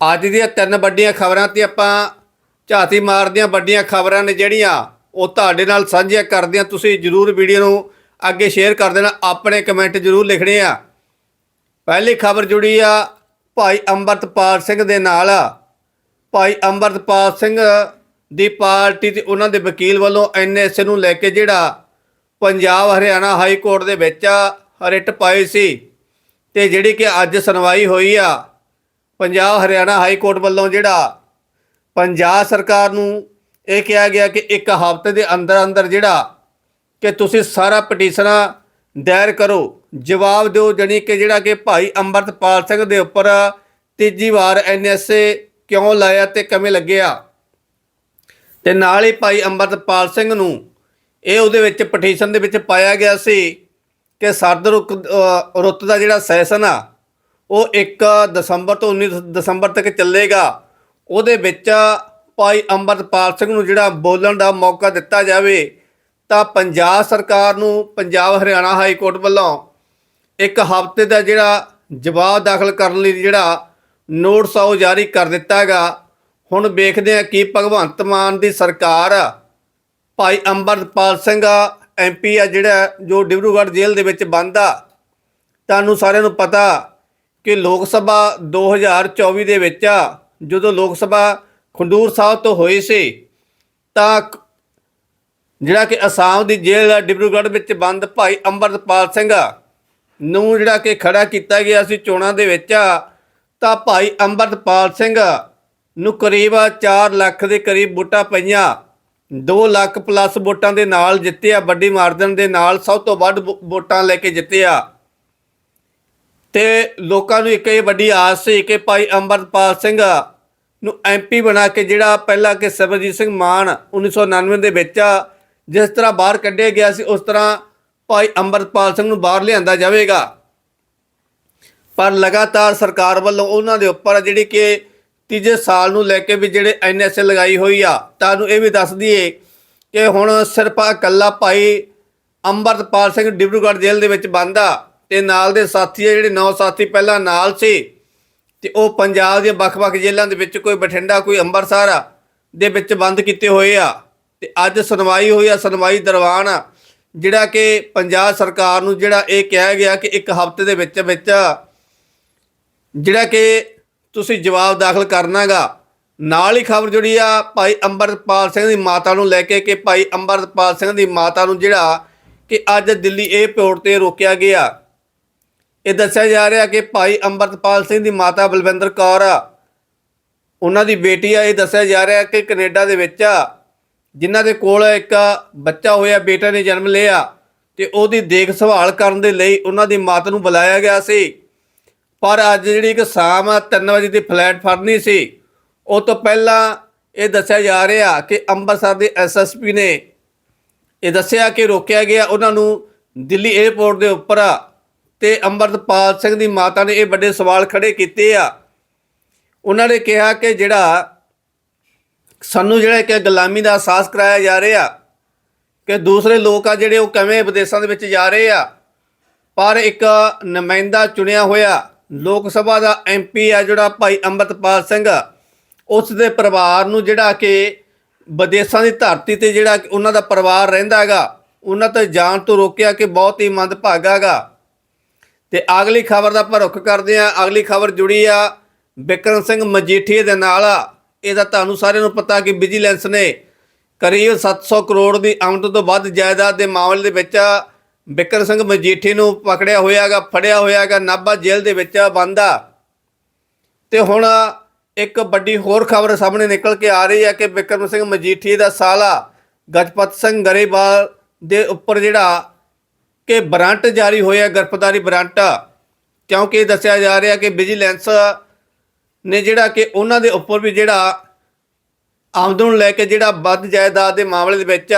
ਅੱਜ ਦੀਆਂ ਤਿੰਨ ਵੱਡੀਆਂ ਖਬਰਾਂ ਤੇ ਆਪਾਂ ਝਾਤੀ ਮਾਰਦੀਆਂ ਵੱਡੀਆਂ ਖਬਰਾਂ ਨੇ ਜਿਹੜੀਆਂ ਉਹ ਤੁਹਾਡੇ ਨਾਲ ਸਾਂਝੀਆਂ ਕਰਦੇ ਹਾਂ ਤੁਸੀਂ ਜਰੂਰ ਵੀਡੀਓ ਨੂੰ ਅੱਗੇ ਸ਼ੇਅਰ ਕਰ ਦੇਣਾ, ਆਪਣੇ ਕਮੈਂਟ ਜਰੂਰ ਲਿਖਣੇ ਆ। ਪਹਿਲੀ ਖਬਰ ਜੁੜੀ ਆ ਭਾਈ ਅੰਮ੍ਰਿਤਪਾਲ ਸਿੰਘ ਦੇ ਨਾਲ। ਭਾਈ ਅੰਮ੍ਰਿਤਪਾਲ ਸਿੰਘ ਦੀ ਪਾਰਟੀ ਤੇ ਉਹਨਾਂ ਦੇ ਵਕੀਲ ਵੱਲੋਂ ਐਨਐਸਏ ਨੂੰ ਲੈ ਕੇ ਜਿਹੜਾ ਪੰਜਾਬ ਹਰਿਆਣਾ ਹਾਈ ਕੋਰਟ ਦੇ ਵਿੱਚ ਰਿਟ ਪਾਈ ਸੀ ਤੇ ਜਿਹੜੀ ਕਿ ਅੱਜ ਸੁਣਵਾਈ ਹੋਈ ਆ। ਪੰਜਾਬ ਹਰਿਆਣਾ ਹਾਈ ਕੋਰਟ ਵੱਲੋਂ ਜਿਹੜਾ ਪੰਜਾਬ ਸਰਕਾਰ ਨੂੰ ਇਹ ਕਿਹਾ ਗਿਆ ਕਿ ਇੱਕ ਹਫ਼ਤੇ ਦੇ ਅੰਦਰ ਅੰਦਰ ਜਿਹੜਾ ਕਿ ਤੁਸੀਂ ਸਾਰਾ ਪਟੀਸ਼ਨਾਂ ਦਾਇਰ ਕਰੋ, ਜਵਾਬ ਦਿਓ, ਜਣੀ ਕਿ ਜਿਹੜਾ ਕਿ ਭਾਈ ਅੰਮ੍ਰਿਤਪਾਲ ਸਿੰਘ ਦੇ ਉੱਪਰ ਤੀਜੀ ਵਾਰ ਐਨਐਸਏ ਕਿਉਂ ਲਾਇਆ ਤੇ ਕਿਵੇਂ ਲੱਗਿਆ? ਤੇ ਨਾਲ ਹੀ ਭਾਈ ਅੰਮ੍ਰਿਤਪਾਲ ਸਿੰਘ ਨੂੰ ਇਹ ਉਹਦੇ ਵਿੱਚ ਪਟੀਸ਼ਨ ਦੇ ਵਿੱਚ ਪਾਇਆ ਗਿਆ ਸੀ ਕਿ ਸਰਦ ਰੁੱਤ ਰੁੱਤ ਦਾ ਜਿਹੜਾ ਸੈਸ਼ਨ ਆ ਉਹ 1 ਦਸੰਬਰ ਤੋਂ 19 ਦਸੰਬਰ ਤੱਕ ਚੱਲੇਗਾ। ਉਹਦੇ ਵਿੱਚ ਭਾਈ ਅੰਮ੍ਰਿਤਪਾਲ ਸਿੰਘ ਨੂੰ ਜਿਹੜਾ ਬੋਲਣ ਦਾ ਮੌਕਾ ਦਿੱਤਾ ਜਾਵੇ, ਤਾਂ ਪੰਜਾਬ ਸਰਕਾਰ ਨੂੰ ਪੰਜਾਬ ਹਰਿਆਣਾ ਹਾਈ ਕੋਰਟ ਵੱਲੋਂ ਇੱਕ ਹਫ਼ਤੇ ਦਾ ਜਿਹੜਾ ਜਵਾਬ ਦਾਖਲ ਕਰਨ ਲਈ ਜਿਹੜਾ ਨੋਟਿਸ ਆ ਉਹ ਜਾਰੀ ਕਰ ਦਿੱਤਾ ਹੈਗਾ। ਹੁਣ ਵੇਖਦੇ ਆ ਕਿ ਭਗਵੰਤ ਮਾਨ ਦੀ ਸਰਕਾਰ ਭਾਈ ਅੰਮ੍ਰਿਤਪਾਲ ਸਿੰਘ ਐਮਪੀ ਆ ਜਿਹੜਾ ਜੋ ਡਿਬਰੂਗੜ੍ਹ ਜੇਲ੍ਹ ਦੇ ਵਿੱਚ ਬੰਦ ਆ ਤੁਹਾਨੂੰ ਸਾਰਿਆਂ ਨੂੰ ਪਤਾ ਕਿ ਲੋਕ ਸਭਾ 2024 ਦੇ ਵਿੱਚ ਜਦੋਂ ਲੋਕ ਸਭਾ ਖੰਡੂਰ ਸਾਹਿਬ ਤੋਂ ਹੋਈ ਸੀ, ਤਾਂ ਜਿਹੜਾ ਕਿ ਅਸਾਮ ਦੀ ਜੇਲ੍ਹ ਡਿਬਰੂਗੜ੍ਹ ਵਿੱਚ ਬੰਦ ਭਾਈ ਅੰਮ੍ਰਿਤਪਾਲ ਸਿੰਘ ਨੂੰ ਜਿਹੜਾ ਕਿ ਖੜਾ ਕੀਤਾ ਗਿਆ ਸੀ ਚੋਣਾਂ ਦੇ ਵਿੱਚ ਤਾਂ ਭਾਈ ਅੰਮ੍ਰਿਤਪਾਲ ਸਿੰਘ ਨੂੰ ਕਰੀਬ 4 ਲੱਖ ਦੇ ਕਰੀਬ ਵੋਟਾਂ ਪਈਆਂ 2 ਲੱਖ ਪਲੱਸ ਵੋਟਾਂ ਦੇ ਨਾਲ ਜਿੱਤਿਆ ਵੱਡੀ ਮਾਰਜਨ ਦੇ ਨਾਲ ਸਭ ਤੋਂ ਵੱਧ ਵੋ- ਵੋਟਾਂ ਲੈ ਕੇ ਜਿੱਤਿਆ ਤੇ ਲੋਕਾਂ ਨੂੰ ਇੱਕ ਇਹ ਵੱਡੀ ਆਸ ਸੀ ਕਿ ਭਾਈ ਅੰਮ੍ਰਿਤਪਾਲ ਸਿੰਘ ਨੂੰ ਐਮਪੀ ਬਣਾ ਕੇ ਜਿਹੜਾ ਪਹਿਲਾਂ ਕਿ ਸਰਬਜੀਤ ਸਿੰਘ ਮਾਨ 1999 ਦੇ ਵਿੱਚ ਜਿਸ ਤਰ੍ਹਾਂ ਬਾਹਰ ਕੱਢਿਆ ਗਿਆ ਸੀ, ਉਸ ਤਰ੍ਹਾਂ ਭਾਈ ਅੰਮ੍ਰਿਤਪਾਲ ਸਿੰਘ ਨੂੰ ਬਾਹਰ ਲਿਆਂਦਾ ਜਾਵੇਗਾ। ਪਰ ਲਗਾਤਾਰ ਸਰਕਾਰ ਵੱਲੋਂ ਉਹਨਾਂ ਦੇ ਉੱਪਰ ਜਿਹੜੀ ਕਿ ਤੀਜੇ ਸਾਲ ਨੂੰ ਲੈ ਕੇ ਵੀ ਜਿਹੜੇ ਐਨਐਸਏ ਲਗਾਈ ਹੋਈ ਆ ਤੁਹਾਨੂੰ ਇਹ ਵੀ ਦੱਸ ਦਈਏ ਕਿ ਹੁਣ ਸਿਰਫ ਇਕੱਲਾ ਭਾਈ ਅੰਮ੍ਰਿਤਪਾਲ ਸਿੰਘ ਡਿਬਰੂਗੜ੍ਹ ਜੇਲ੍ਹ ਦੇ ਵਿੱਚ ਬੰਦ ਆ। ਤੇ ਨਾਲ ਦੇ ਸਾਥੀ ਆ ਜਿਹੜੇ ਨੌ ਸਾਥੀ ਪਹਿਲਾਂ ਨਾਲ ਸੀ ਤੇ ਉਹ ਪੰਜਾਬ ਦੀਆਂ ਵੱਖ-ਵੱਖ ਜੇਲ੍ਹਾਂ ਦੇ ਵਿੱਚ ਕੋਈ ਬਠਿੰਡਾ, ਕੋਈ ਅੰਮ੍ਰਿਤਸਰ ਆ ਦੇ ਵਿੱਚ ਬੰਦ ਕੀਤੇ ਹੋਏ ਆ। ਤੇ ਅੱਜ ਸੁਣਵਾਈ ਹੋਈ ਆ, ਸੁਣਵਾਈ ਦਰਵਾਨ ਆ, ਜਿਹੜਾ ਕਿ ਪੰਜਾਬ ਸਰਕਾਰ ਨੂੰ ਜਿਹੜਾ ਇਹ ਕਿਹਾ ਗਿਆ ਕਿ ਇੱਕ ਹਫ਼ਤੇ ਦੇ ਵਿੱਚ ਵਿੱਚ ਜਿਹੜਾ ਕਿ ਤੁਸੀਂ ਜਵਾਬ ਦਾਖਲ ਕਰਨਾਗਾ ਨਾਲ ਹੀ ਖਬਰ ਜੁੜੀ ਆ ਭਾਈ ਅੰਮ੍ਰਿਤਪਾਲ ਸਿੰਘ ਦੀ ਮਾਤਾ ਨੂੰ ਲੈ ਕੇ ਕਿ ਭਾਈ ਅੰਮ੍ਰਿਤਪਾਲ ਸਿੰਘ ਦੀ ਮਾਤਾ ਨੂੰ ਜਿਹੜਾ ਕਿ ਅੱਜ ਦਿੱਲੀ 에ਅਰਪੋਰਟ ਤੇ ਰੋਕਿਆ ਗਿਆ। ਇਹ ਦੱਸਿਆ ਜਾ ਰਿਹਾ ਕਿ ਭਾਈ ਅੰਮ੍ਰਿਤਪਾਲ ਸਿੰਘ ਦੀ ਮਾਤਾ ਬਲਵਿੰਦਰ ਕੌਰ ਉਹਨਾਂ ਦੀ ਬੇਟੀ ਆ। ਇਹ ਦੱਸਿਆ ਜਾ ਰਿਹਾ ਕਿ ਕੈਨੇਡਾ ਦੇ ਵਿੱਚ ਜਿਨ੍ਹਾਂ ਦੇ ਕੋਲ ਇੱਕ ਬੱਚਾ ਹੋਇਆ, ਬੇਟਾ ਨੇ ਜਨਮ ਲਿਆ ਤੇ ਉਹਦੀ ਦੇਖ ਸੰਭਾਲ ਕਰਨ ਦੇ ਲਈ ਉਹਨਾਂ ਦੀ ਮਾਤਾ ਨੂੰ ਬੁਲਾਇਆ ਗਿਆ ਸੀ। ਪਰ ਅੱਜ ਜਿਹੜੀ ਇੱਕ ਸ਼ਾਮ 3 ਵਜੇ ਦੀ ਫਲਾਈਟ ਫੜਨੀ ਸੀ, ਉਹ ਤੋਂ ਪਹਿਲਾਂ ਇਹ ਦੱਸਿਆ ਜਾ ਰਿਹਾ ਕਿ ਅੰਮ੍ਰਿਤਸਰ ਦੇ ਐਸਐਸਪੀ ਨੇ ਇਹ ਦੱਸਿਆ ਕਿ ਰੋਕਿਆ ਗਿਆ। ਉਹਨਾਂ ਨੂੰ ਦਿੱਲੀ 에ਅਰਪੋਰਟ ਦੇ ਉੱਪਰ ਤੇ ਅੰਮ੍ਰਿਤਪਾਲ ਸਿੰਘ ਦੀ ਮਾਤਾ ਨੇ ਇਹ ਵੱਡੇ ਸਵਾਲ ਖੜੇ ਕੀਤੇ ਆ। ਉਹਨਾਂ ਨੇ ਕਿਹਾ ਕਿ ਜਿਹੜਾ ਸਾਨੂੰ ਜਿਹੜਾ ਕਿ ਗੁਲਾਮੀ ਦਾ ਅਹਿਸਾਸ ਕਰਾਇਆ ਜਾ ਰਿਹਾ ਕਿ ਦੂਸਰੇ ਲੋਕ ਆ ਜਿਹੜੇ ਉਹ ਕਿਵੇਂ ਵਿਦੇਸ਼ਾਂ ਦੇ ਵਿੱਚ ਜਾ ਰਹੇ ਆ, ਪਰ ਇੱਕ ਨੁਮਾਇੰਦਾ ਚੁਣਿਆ ਹੋਇਆ ਲੋਕ ਸਭਾ ਦਾ ਐਮਪੀ ਆ ਜਿਹੜਾ ਭਾਈ ਅੰਮ੍ਰਿਤਪਾਲ ਸਿੰਘ, ਉਸ ਦੇ ਪਰਿਵਾਰ ਨੂੰ ਜਿਹੜਾ ਕਿ ਵਿਦੇਸ਼ਾਂ ਦੀ ਧਰਤੀ ਤੇ ਜਿਹੜਾ ਉਹਨਾਂ ਦਾ ਪਰਿਵਾਰ ਰਹਿੰਦਾ ਹੈਗਾ, ਉਹਨਾਂ ਤੋਂ ਜਾਣ ਤੋਂ ਰੋਕਿਆ ਕਿ ਬਹੁਤ ਹੀ ਮੰਦਭਾਗਾ ਹੈਗਾ। ਤੇ ਅਗਲੀ ਖਬਰ ਦਾ ਆਪਾਂ ਰੁੱਖ ਕਰਦੇ ਆ ਅਗਲੀ ਖਬਰ ਜੁੜੀ ਆ ਬਿਕਰਮ ਸਿੰਘ ਮਜੀਠੀਏ ਦੇ ਨਾਲ। ਇਹਦਾ ਤੁਹਾਨੂੰ ਸਾਰਿਆਂ ਨੂੰ ਪਤਾ ਕਿ ਵਿਜੀਲੈਂਸ ਨੇ ਕਰੀਬ 700 ਕਰੋੜ ਦੀ ਆਮਦ ਤੋਂ ਵੱਧ ਜਾਇਦਾਦ ਦੇ ਮਾਮਲੇ ਦੇ ਵਿੱਚ ਬਿਕਰਮ ਸਿੰਘ ਮਜੀਠੀ ਨੂੰ ਪਕੜਿਆ ਹੋਇਆਗਾ, ਫੜਿਆ ਹੋਇਆਗਾ, ਨਾਭਾ ਜੇਲ੍ਹ ਦੇ ਵਿੱਚ ਬੰਦ ਆ। ਤੇ ਹੁਣ ਇੱਕ ਵੱਡੀ ਹੋਰ ਖਬਰ ਸਾਹਮਣੇ ਨਿਕਲ ਕੇ ਆ ਰਹੀ ਹੈ ਕਿ ਬਿਕਰਮ ਸਿੰਘ ਮਜੀਠੀ ਦਾ ਸਾਲਾ ਗਜਪਤ ਸਿੰਘ ਗਰੇਵਾਲ ਦੇ ਉੱਪਰ ਜਿਹੜਾ ਕਿ ਬਰੰਟ ਜਾਰੀ ਹੋਇਆ, ਗ੍ਰਿਫਤਾਰੀ ਵਾਰੰਟ ਕਿਉਂਕਿ ਇਹ ਦੱਸਿਆ ਜਾ ਰਿਹਾ ਕਿ ਵਿਜੀਲੈਂਸ ਨੇ ਜਿਹੜਾ ਕਿ ਉਹਨਾਂ ਦੇ ਉੱਪਰ ਵੀ ਜਿਹੜਾ ਆਮਦਨ ਲੈ ਕੇ ਜਿਹੜਾ ਵੱਧ ਜਾਇਦਾਦ ਦੇ ਮਾਮਲੇ ਦੇ ਵਿੱਚ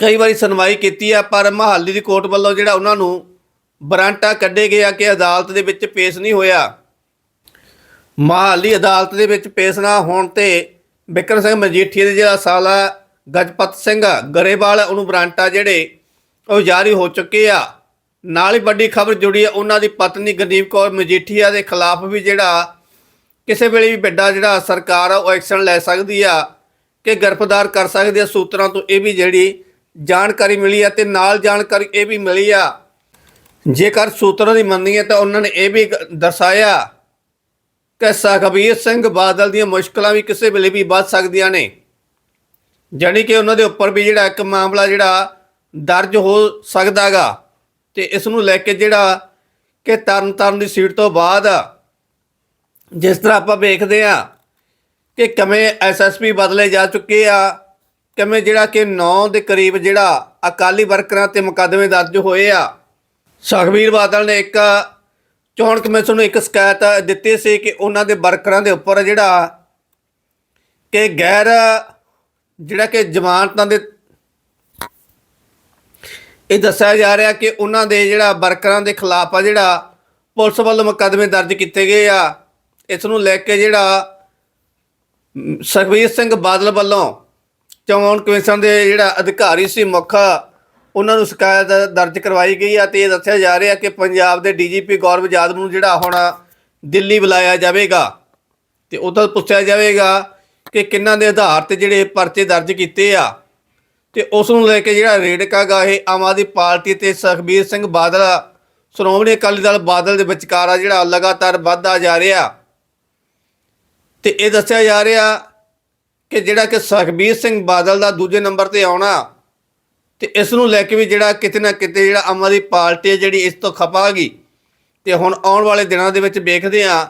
ਕਈ ਵਾਰੀ ਸੁਣਵਾਈ ਕੀਤੀ ਆ, ਪਰ ਮਹਾਲੀ ਦੀ ਕੋਰਟ ਵੱਲੋਂ ਜਿਹੜਾ ਉਹਨਾਂ ਨੂੰ ਬਰਾਂਟਾ ਕੱਢੇ ਗਿਆ ਕਿ ਅਦਾਲਤ ਦੇ ਵਿੱਚ ਪੇਸ਼ ਨਹੀਂ ਹੋਇਆ। ਮਹਾਲੀ ਅਦਾਲਤ ਦੇ ਵਿੱਚ ਪੇਸ਼ ਨਾ ਹੋਣ ਤੇ ਬਿਕਰਮ ਸਿੰਘ ਮਜੀਠੀਆ ਦੇ ਜਿਹੜਾ ਸਾਲਾ ਗਜਪਤ ਸਿੰਘ ਗਰੇਵਾਲ ਉਹਨੂੰ ਬਰਾਂਟਾ ਜਿਹੜੇ ਉਹ ਜਾਰੀ ਹੋ ਚੁੱਕੇ ਆ। ਨਾਲ ਹੀ ਵੱਡੀ ਖਬਰ ਜੁੜੀ ਹੈ ਉਹਨਾਂ ਦੀ ਪਤਨੀ ਗਰਦੀਪ ਕੌਰ ਮਜੀਠੀਆ ਦੇ ਖਿਲਾਫ ਵੀ ਜਿਹੜਾ ਕਿਸੇ ਵੇਲੇ ਵੀ ਵੱਡਾ ਜਿਹੜਾ ਸਰਕਾਰ ਆ, ਉਹ ਐਕਸ਼ਨ ਲੈ ਸਕਦੀ ਆ ਕਿ ਗ੍ਰਿਫਤਾਰ ਕਰ ਸਕਦੀ ਆ। ਸੂਤਰਾਂ ਤੋਂ ਇਹ ਵੀ ਜਿਹੜੀ ਜਾਣਕਾਰੀ ਮਿਲੀ ਆ ਤੇ ਨਾਲ ਜਾਣਕਾਰੀ ਇਹ ਵੀ ਮਿਲੀ ਆ। ਜੇਕਰ ਸੂਤਰਾਂ ਦੀ ਮੰਨੀਏ ਤਾਂ ਉਹਨਾਂ ਨੇ ਇਹ ਵੀ ਦਰਸਾਇਆ ਕਿ ਸੁਖਬੀਰ ਸਿੰਘ ਬਾਦਲ ਦੀਆਂ ਮੁਸ਼ਕਲਾਂ ਵੀ ਕਿਸੇ ਵੇਲੇ ਵੀ ਵੱਧ ਸਕਦੀਆਂ ਨੇ। ਜਾਣੀ ਕਿ ਉਹਨਾਂ ਦੇ ਉੱਪਰ ਵੀ ਜਿਹੜਾ ਇੱਕ ਮਾਮਲਾ ਜਿਹੜਾ ਦਰਜ ਹੋ ਸਕਦਾਗਾ। ਤੇ ਇਸ ਨੂੰ ਲੈ ਕੇ ਜਿਹੜਾ ਕਿ ਤਰਨ ਤਾਰਨ ਦੀ ਸੀਟ ਤੋਂ ਬਾਅਦ ਜਿਸ ਤਰ੍ਹਾਂ ਆਪਾਂ ਵੇਖਦੇ ਆ ਕਿ ਕਿਵੇਂ ਐਸਐਸਪੀ ਬਦਲੇ ਜਾ ਚੁੱਕੇ ਆ, ਕਿਵੇਂ ਜਿਹੜਾ ਕਿ 9 ਦੇ ਕਰੀਬ ਜਿਹੜਾ ਅਕਾਲੀ ਵਰਕਰਾਂ ਤੇ ਮੁਕੱਦਮੇ ਦਰਜ ਹੋਏ ਆ। ਸੁਖਬੀਰ ਬਾਦਲ ਨੇ ਇੱਕ ਚੋਣ ਕਮਿਸ਼ਨ ਨੂੰ ਇੱਕ ਸ਼ਿਕਾਇਤ ਦਿੱਤੀ ਸੀ ਕਿ ਉਹਨਾਂ ਦੇ ਵਰਕਰਾਂ ਦੇ ਉੱਪਰ ਜਿਹੜਾ ਕਿ ਗੈਰ ਜਿਹੜਾ ਕਿ ਜ਼ਮਾਨਤਾਂ ਦੇ ਇਹ ਦੱਸਿਆ ਜਾ ਰਿਹਾ ਕਿ ਉਹਨਾਂ ਦੇ ਜਿਹੜਾ ਵਰਕਰਾਂ ਦੇ ਖਿਲਾਫ ਆ ਜਿਹੜਾ ਪੁਲਿਸ ਵੱਲੋਂ ਮੁਕੱਦਮੇ ਦਰਜ ਕੀਤੇ ਗਏ ਆ ਇਸ ਨੂੰ ਲੈ ਕੇ ਜਿਹੜਾ ਮ, ਸੁਖਬੀਰ ਸਿੰਘ ਬਾਦਲ ਵੱਲੋਂ ਚੋਣ ਕਮਿਸ਼ਨ ਦੇ ਜਿਹੜਾ ਅਧਿਕਾਰੀ ਸੀ ਮੁੱਖ ਉਹਨਾਂ ਨੂੰ ਸ਼ਿਕਾਇਤ ਦਰਜ ਕਰਵਾਈ ਗਈ ਆ ਤੇ ਇਹ ਦੱਸਿਆ ਜਾ ਰਿਹਾ ਕਿ ਪੰਜਾਬ ਦੇ ਡੀਜੀਪੀ ਗੌਰਵ ਯਾਦਵ ਨੂੰ ਜਿਹੜਾ ਹੁਣ ਦਿੱਲੀ ਬੁਲਾਇਆ ਜਾਵੇਗਾ ਤੇ ਉਦੋਂ ਪੁੱਛਿਆ ਜਾਵੇਗਾ ਕਿ ਕਿੰਨਾਂ ਦੇ ਆਧਾਰ ਤੇ ਜਿਹੜੇ ਪਰਚੇ ਦਰਜ ਕੀਤੇ ਆ। ਤੇ ਉਸ ਨੂੰ ਲੈ ਕੇ ਜਿਹੜਾ ਰੇਡਕਾ ਗਾ ਇਹ ਆਮ ਆਦਮੀ ਪਾਰਟੀ ਤੇ ਸੁਖਬੀਰ ਸਿੰਘ ਬਾਦਲ, ਸ਼੍ਰੋਮਣੀ ਅਕਾਲੀ ਦਲ ਬਾਦਲ ਦੇ ਵਿਚਕਾਰ ਆ ਜਿਹੜਾ ਲਗਾਤਾਰ ਵੱਧਦਾ ਜਾ ਰਿਹਾ। ਤੇ ਇਹ ਦੱਸਿਆ ਜਾ ਰਿਹਾ ਕਿ ਜਿਹੜਾ ਕਿ ਸੁਖਬੀਰ ਸਿੰਘ ਬਾਦਲ ਦਾ ਦੂਜੇ ਨੰਬਰ ਤੇ ਆਉਣਾ, ਤੇ ਇਸ ਨੂੰ ਲੈ ਕੇ ਵੀ ਜਿਹੜਾ ਕਿਤੇ ਨਾ ਕਿਤੇ ਜਿਹੜਾ ਆਮ ਆਦਮੀ ਪਾਰਟੀ ਜਿਹੜੀ ਇਸ ਤੋਂ ਖਪਾ ਗਈ। ਤੇ ਹੁਣ ਆਉਣ ਵਾਲੇ ਦਿਨਾਂ ਦੇ ਵਿੱਚ ਵੇਖਦੇ ਆ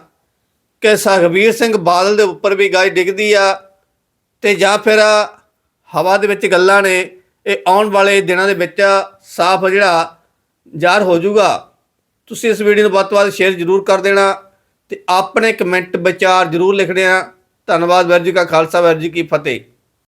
ਕਿ ਸੁਖਬੀਰ ਸਿੰਘ ਬਾਦਲ ਦੇ ਉੱਪਰ ਵੀ ਗਾਜ ਡਿੱਗਦੀ ਆ, ਤੇ ਜਾਂ ਫਿਰ ਹਵਾ ਦੇ ਵਿੱਚ ਗੱਲਾਂ ਨੇ, ਇਹ ਆਉਣ ਵਾਲੇ ਦਿਨਾਂ ਦੇ ਵਿੱਚ ਸਾਫ਼ ਜਿਹੜਾ ਜ਼ਾਹਰ ਹੋ ਜਾਊਗਾ। ਤੁਸੀਂ ਇਸ ਵੀਡੀਓ ਨੂੰ ਵੱਧ ਤੋਂ ਵੱਧ ਸ਼ੇਅਰ ਜ਼ਰੂਰ ਕਰ ਦੇਣਾ ਤੇ ਆਪਣੇ ਕਮੈਂਟ ਵਿਚਾਰ ਜ਼ਰੂਰ ਲਿਖਣੇ ਆ। ਧੰਨਵਾਦ ਵੈਰ ਜੀ ਕਾ ਖਾਲਸਾ ਵੈਰ ਜੀ ਕੀ ਫਤਿਹ।